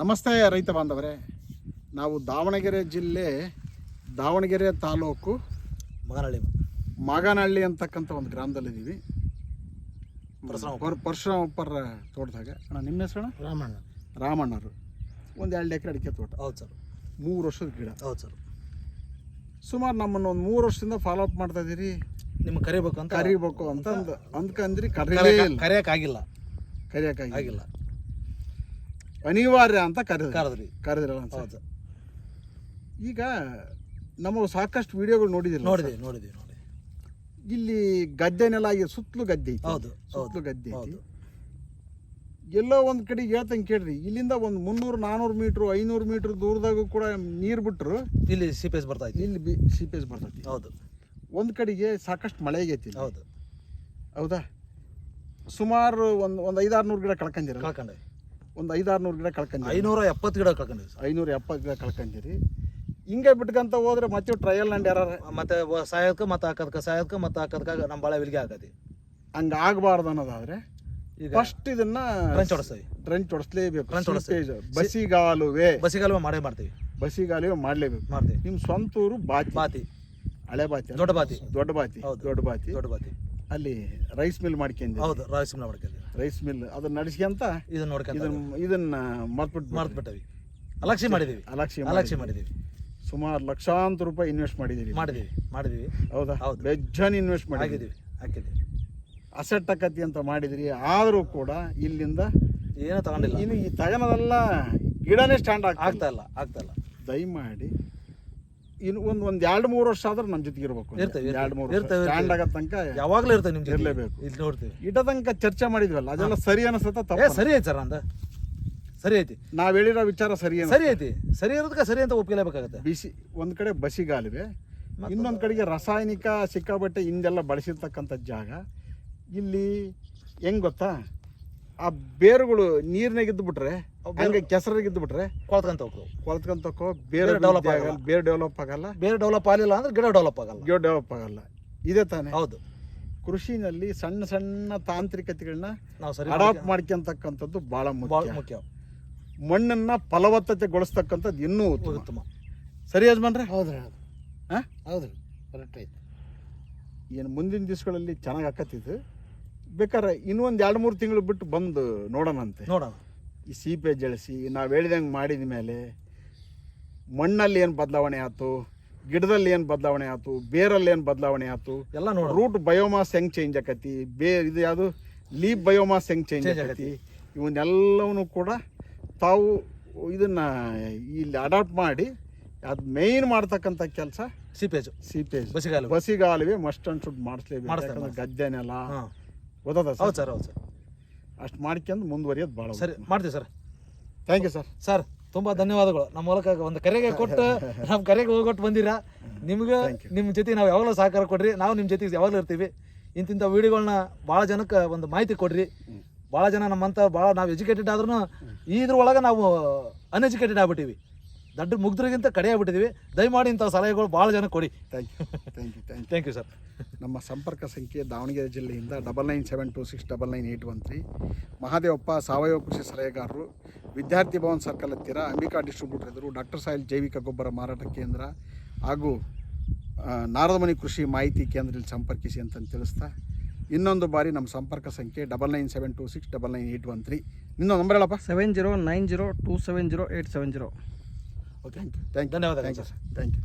ನಮಸ್ತೆ ರೈತ ಬಾಂಧವರೇ. ನಾವು ದಾವಣಗೆರೆ ಜಿಲ್ಲೆ ದಾವಣಗೆರೆ ತಾಲೂಕು ಮಗನಹಳ್ಳಿ. ಮಾಗನಹಳ್ಳಿ ಅಂತಕ್ಕಂಥ ಒಂದು ಗ್ರಾಮದಲ್ಲಿದ್ದೀವಿ. ಪರಶುರಾಮ ಪರ್ ಪರಶುರಾಮಪ್ಪರ ತೋಟದಾಗ. ಅಣ್ಣ ನಿಮ್ಮ ಹೆಸರು ರಾಮಣ್ಣ. ರಾಮಣ್ಣರು. ಒಂದು ಎರಡು ಎಕರೆ ಅಡಿಕೆ ತೋಟ. ಹೌದು ಸರ್. ಮೂರು ವರ್ಷದ ಗಿಡ. ಹೌದು ಸರ್. ಸುಮಾರು ನಮ್ಮನ್ನು ಒಂದು ಮೂರು ವರ್ಷದಿಂದ ಫಾಲೋ ಅಪ್ ಮಾಡ್ತಾ ಇದ್ದೀರಿ ನಿಮ್ಗೆ ಕರಿಬೇಕು ಅಂತ ಕರಿಬೇಕು ಅಂತ ಅಂದ್ ಅಂದ್ಕಂದ್ರಿ ಕರಿಯಕ್ಕಾಗಿಲ್ಲ ಇಲ್ಲ ಕರೆಯಕ್ಕೆ ಆಗಿಲ್ಲ ಕರಿಯಕ್ಕಾಗಿ ಆಗಿಲ್ಲ ಅನಿವಾರ್ಯ ಅಂತ ಕರೆದ ಕರೆದ್ರಿ. ಕರೆದಿರಲ್ಲ ಹೌದು. ಈಗ ನಮ್ಮ ಸಾಕಷ್ಟು ವಿಡಿಯೋಗಳು ನೋಡಿದಿಲ್ಲ ನೋಡಿದೀವಿ ನೋಡಿದೀವಿ ನೋಡಿ ಇಲ್ಲಿ ಗದ್ದೆನೆಲ್ಲ ಆಗಿ ಸುತ್ತಲೂ ಗದ್ದೆ ಐತಿ. ಹೌದು ಸುತ್ತಲೂ ಹೌದು ಗದ್ದೆ ಐತಿ. ಹೌದು. ಎಲ್ಲೋ ಒಂದು ಕಡೆ ಹೇಳ್ತಂಗೆ ಕೇಳ್ರಿ. ಇಲ್ಲಿಂದ ಒಂದು ಮುನ್ನೂರು ನಾನ್ನೂರು ಮೀಟ್ರು ಐನೂರು ಮೀಟ್ರ್ ದೂರದಾಗೂ ಕೂಡ ನೀರು ಬಿಟ್ರು ಇಲ್ಲಿ ಸಿಪೇಸ್ ಬರ್ತಾ ಇಲ್ಲಿ ಬಿ ಸೀಪೇಜ್ ಬರ್ತೈತಿ. ಹೌದು. ಒಂದು ಕಡೆಗೆ ಸಾಕಷ್ಟು ಮಳೆ ಆಗೈತಿ ಇಲ್ಲಿ. ಹೌದು. ಹೌದಾ? ಸುಮಾರು ಒಂದು ಒಂದು ಐದಾರು ನೂರು ಗಿಡ ಕಳ್ಕೊಂಡಿರ ಕಳ್ಕೊಂಡೆ. ಒಂದು ಐದಾರು ನೂರು ಗಿಡ ಕಳ್ಕೊಂಡು ಐನೂರ ಎಪ್ಪತ್ತು ಗಿಡ ಕಳ್ಕೊಂಡಿವಿ ಸರ್. ಐನೂರ ಎಪ್ಪತ್ತು ಗಿಡ ಕಳ್ಕೊಂಡಿರಿ. ಹಿಂಗೆ ಬಿಟ್ಕಂತ ಹೋದ್ರೆ ಮತ್ತೆ ಟ್ರಯಲ್ ಅಂಡ್ ಯಾರ ಮತ್ತೆ ಸಾಯೋದಕ್ಕೆ ಮತ್ತೆ ಹಾಕೋದಕ್ಕೆ ಸಾಯೋದಕ್ಕೆ ಮತ್ತೆ ಹಾಕೋದಕ್ಕೆ ನಮ್ಮ ಬಾಳೆ ವಿಲ್ಗೆ ಆಗತಿ ಹಂಗೆ ಆಗಬಾರ್ದು ಅನ್ನೋದಾದ್ರೆ ಈಗ ಫಸ್ಟ್ ಇದನ್ನ ಟ್ರೆಂಚ್ ಹೊಡಿಸ್ತೀವಿ ಟ್ರೆಂಚ್ ಹೊಡಿಸ್ಲೇಬೇಕು. ಟ್ರೆಂಚ್ ಹೊಡಿಸ್ತೀವಿ. ಬಸಿಗಾಲುವೆ. ಬಸಿಗಾಲುವೆ ಮಾಡೇ ಮಾಡ್ತೀವಿ. ಬಸಿಗಾಲುವೆ ಮಾಡಲೇಬೇಕು. ಮಾಡ್ತೀವಿ. ನಿಮ್ಮ ಸ್ವಂತ ಊರು ಬಾತಿ. ಬಾತಿ. ಹಳೆ ಬಾತಿ ದೊಡ್ಡ ಬಾತಿ. ದೊಡ್ಡ ಬಾತಿ. ಹೌದು. ದೊಡ್ಡ ಬಾತಿ. ದೊಡ್ಡ ಬಾತಿ. ಅಲ್ಲಿ ರೈಸ್ ಮಿಲ್ ಮಾಡ್ಕೊಂಡಿ ಹೌದು ರೈಸ್ ಮಿಲ್ ಮಾಡ್ಕೊಂಡ್ವಿ ರೈಸ್ ಮಿಲ್ ಅದನ್ನ ನಡೆಸ್ಕೊಂತ ಇದನ್ನ ನೋಡ್ಕೊಂತ ಇದನ್ನ ಇದನ್ನ ಮರ್ತ್ಬಿಟ್ಟು ಮರ್ತ್ಬಿಟ್ಟವಿ. ಅಲಕ್ಷಿ ಮಾಡಿದೀವಿ. ಅಲಕ್ಷಿ ಅಲಕ್ಷಿ ಮಾಡಿದೀವಿ. ಸುಮಾರು ಲಕ್ಷಾಂತರ ರೂಪಾಯಿ ಇನ್ವೆಸ್ಟ್ ಮಾಡಿದೀವಿ. ಮಾಡಿದೀವಿ ಮಾಡಿದೀವಿ. ಹೌದಾ? ಹೌದು. ಬೆಜ್ಜನ್ ಇನ್ವೆಸ್ಟ್ ಮಾಡಿದೀವಿ. ಹಾಕಿದೀವಿ ಹಾಕಿದೀವಿ. ಅಸೆಟ್ ಅಕ್ಕತಿ ಅಂತ ಮಾಡಿದ್ರಿ. ಆದರೂ ಕೂಡ ಇಲ್ಲಿಂದ ಏನೂ ತಗೊಂಡಿಲ್ಲ. ಇನ್ನು ಈ ತಗನದೆಲ್ಲ ಗಿಡನೇ ಸ್ಟ್ಯಾಂಡ್ ಆಗ್ತಾ ಆಗ್ತಾ ಇಲ್ಲ ಆಗ್ತಾ ಇಲ್ಲ. ದಯಮಾಡಿ ಇನ್ನು ಒಂದು ಒಂದು ಎರಡು ಮೂರು ವರ್ಷ ಆದ್ರೆ ನಮ್ಮ ಜೊತೆಗೆ ಇರಬೇಕು. ಇರ್ತೇವೆ, ಎರಡು ಮೂರು ಇರ್ತೇವೆ, ಸ್ಟ್ಯಾಂಡ್. ಆಗೋ ತನಕ ಯಾವಾಗಲೂ ಇರ್ತೇವೆ ನಿಮ್ಗೆ ಇರಲೇಬೇಕು. ಇಲ್ಲಿ ನೋಡ್ತೀವಿ. ಇಟ ತನಕ ಚರ್ಚೆ ಮಾಡಿದ್ವಲ್ಲ ಅದೆಲ್ಲ ಸರಿ ಅನ್ಸತ್ತ ತಪ್ಪ ಸರಿ ಐತಿ ಸರ್ ಅಂದ ಸರಿ ಐತಿ ನಾವು ಹೇಳಿರೋ ವಿಚಾರ ಸರಿ ಸರಿ ಐತಿ ಸರಿ ಇರೋದಕ್ಕೆ ಸರಿ ಅಂತ ಒಪ್ಪಿಲೇಬೇಕಾಗತ್ತೆ. ಬಿಸಿ ಒಂದು ಕಡೆ ಬಸಿಗಾಲಿವೆ ಇನ್ನೊಂದು ಕಡೆಗೆ ರಾಸಾಯನಿಕ ಸಿಕ್ಕಾಬಟ್ಟೆ ಹಿಂದೆಲ್ಲ ಬಳಸಿರ್ತಕ್ಕಂಥ ಜಾಗ. ಇಲ್ಲಿ ಹೆಂಗ್ ಗೊತ್ತಾ? ಆ ಬೇರುಗಳು ನೀರ್ನಾಗ ಇದ್ದು ಬಿಟ್ರೆ ಹಂಗೆ ಕೆಸರಾಗ ಇದ್ದು ಬಿಟ್ರೆ ಕೊಳ್ತ್ಕೊಂತ ಹೋಗ್ತೇವೆ. ಕೊಳ್ತ್ಕೊಂತಕ್ಕೋ ಬೇರೆ ಡೆವಲಪ್ ಆಗಲ್ಲ. ಬೇರೆ ಡೆವಲಪ್ ಆಗಲ್ಲ. ಬೇರೆ ಡೆವಲಪ್ ಆಗಲಿಲ್ಲ ಅಂದ್ರೆ ಗಿಡ ಡೆವಲಪ್ ಆಗಲ್ಲ. ಗಿಡ ಡೆವಲಪ್ ಆಗಲ್ಲ. ಇದೇ ತಾನೇ. ಹೌದು. ಕೃಷಿನಲ್ಲಿ ಸಣ್ಣ ಸಣ್ಣ ತಾಂತ್ರಿಕತೆಗಳನ್ನ ನಾವು ಸರಿ ಅಡಾಪ್ಟ್ ಮಾಡ್ಕೊಂತಕ್ಕಂಥದ್ದು ಬಹಳ ಭಾಳ ಮುಖ್ಯ. ಮಣ್ಣನ್ನ ಫಲವತ್ತತೆಗೊಳಿಸ್ತಕ್ಕಂಥದ್ದು ಇನ್ನೂ ಉತ್ತಮ. ಉತ್ತಮ. ಸರಿ ಯಜಮಾನ್ರೆ? ಹೌದ್ರಿ ಹಾ? ಹೌದ್ರಿ ಕರೆಕ್ಟ್ ಆಯ್ತು ಏನು ಮುಂದಿನ ದಿವಸಗಳಲ್ಲಿ ಚೆನ್ನಾಗಿ ಆಕತ್ತಿದ್ದು. ಬೇಕಾದ್ರೆ ಇನ್ನೊಂದು ಎರಡು ಮೂರು ತಿಂಗಳು ಬಿಟ್ಟು ಬಂದು ನೋಡೋಣಂತೆ. ನೋಡೋಣ. ಈ ಸೀಪೆ ಜಳಿಸಿ ನಾವು ಹೇಳಿದಂಗೆ ಮಾಡಿದ ಮೇಲೆ ಮಣ್ಣಲ್ಲಿ ಏನು ಬದಲಾವಣೆ ಆಯ್ತು ಗಿಡದಲ್ಲಿ ಏನು ಬದಲಾವಣೆ ಆಯ್ತು ಬೇರಲ್ಲಿ ಏನು ಬದಲಾವಣೆ ಆಯ್ತು ಎಲ್ಲ ನೋಡಿ ರೂಟ್ ಬಯೋಮಾಸ್ ಹೆಂಗೆ ಚೇಂಜ್ ಆಕತಿ ಬೇ ಇದು ಯಾವುದು ಲೀಪ್ ಬಯೋಮಾಸ್ ಹೆಂಗೆ ಚೇಂಜ್ ಆಗತಿ ಇವನ್ನೆಲ್ಲವನ್ನು ಇವನ್ನೆಲ್ಲವೂ ಕೂಡ ತಾವು ಇದನ್ನ ಇಲ್ಲಿ ಅಡಾಪ್ಟ್ ಮಾಡಿ ಅದು ಮೇಯ್ನ್ ಮಾಡ್ತಕ್ಕಂಥ ಕೆಲಸ ಸಿಪೇಜ್. ಸೀಪೇಜ್. ಬಸಿಗಾಲು ಬಸಿಗಾಲುವೆ ಮಸ್ಟ್ ಅಂಡ್ ಶುಡ್ ಮಾಡಿಸ್ಲೇಬೇಕು. ಗದ್ದೆನೆಲ್ಲ ಹೌದು ಸರ್ ಹೌದು ಸರ್. ಅಷ್ಟು ಮಾಡ್ಕೊಂಡು ಮುಂದುವರಿಯೋದು ಭಾಳ ಸರಿ ಮಾಡ್ತೀವಿ sir. Thank you sir sir ತುಂಬ ಧನ್ಯವಾದಗಳು. ನಮ್ಮ ಮೂಲಕ ಒಂದು ಕರೆಗೆ ಕೊಟ್ಟು ನಮ್ಮ ಕರೆಗೆ ಹೋಗೊಟ್ಟು ಬಂದಿರಾ. ನಿಮ್ಗೆ ನಿಮ್ಮ ಜೊತೆ ನಾವು ಯಾವಾಗಲೂ ಸಹಕಾರ ಕೊಡ್ರಿ. ನಾವು ನಿಮ್ಮ ಜೊತೆಗೆ ಯಾವಾಗಲೂ ಇರ್ತೀವಿ. ಇಂತಿಂಥ ವೀಡಿಯೋಗಳನ್ನ ಭಾಳ ಜನಕ್ಕೆ ಒಂದು ಮಾಹಿತಿ ಕೊಡ್ರಿ. ಭಾಳ ಜನ ನಮ್ಮಂತ ಭಾಳ ನಾವು ಎಜುಕೇಟೆಡ್ ಆದ್ರೂ ಇದ್ರೊಳಗೆ ನಾವು ಅನ್ಎಜುಕೇಟೆಡ್ ಆಗ್ಬಿಟ್ಟಿವಿ. ದೊಡ್ಡ ಮುಗ್ದ್ರಿಗಿಂತ ಕಡೆ ಆಗ್ಬಿಟ್ಟಿದೀವಿ. ದಯಮಾಡಿ ಇಂಥ ಸಲಹೆಗಳು ಭಾಳ ಜನ ಕೊಡಿ. Thank you thank you thank you thank you sir ನಮ್ಮ ಸಂಪರ್ಕ ಸಂಖ್ಯೆ ದಾವಣಗೆರೆ ಜಿಲ್ಲೆಯಿಂದ double nine seven two six double nine eight one three Mahadevappa ಸಾವಯವ ಕೃಷಿ ಸಲಹೆಗಾರರು ವಿದ್ಯಾರ್ಥಿ ಭವನ್ ಸರ್ಕಲ್ ಹತ್ತಿರ ಅಂಬಿಕಾ ಡಿಸ್ಟ್ರಿಬ್ಯೂಟರ್ ಎದುರು ಡಾಕ್ಟರ್ ಸಾಯಿಲ್ ಜೈವಿಕ ಗೊಬ್ಬರ ಮಾರಾಟ ಕೇಂದ್ರ ಹಾಗೂ ನಾರದಮನಿ ನಾರದಮಣಿ ಕೃಷಿ ಮಾಹಿತಿ ಕೇಂದ್ರದಲ್ಲಿ ಸಂಪರ್ಕಿಸಿ ಅಂತ ತಿಳಿಸ್ತಾ ಇನ್ನೊಂದು ಬಾರಿ ನಮ್ಮ ಸಂಪರ್ಕ ಸಂಖ್ಯೆ double nine seven two six double nine eight one three ಇನ್ನೊಂದು ನಂಬರ್ ಹೇಳಪ್ಪ. Seven zero nine zero two seven zero eight seven zero okay thank you thank you ಧನ್ಯವಾದಗಳು thank you sir thank you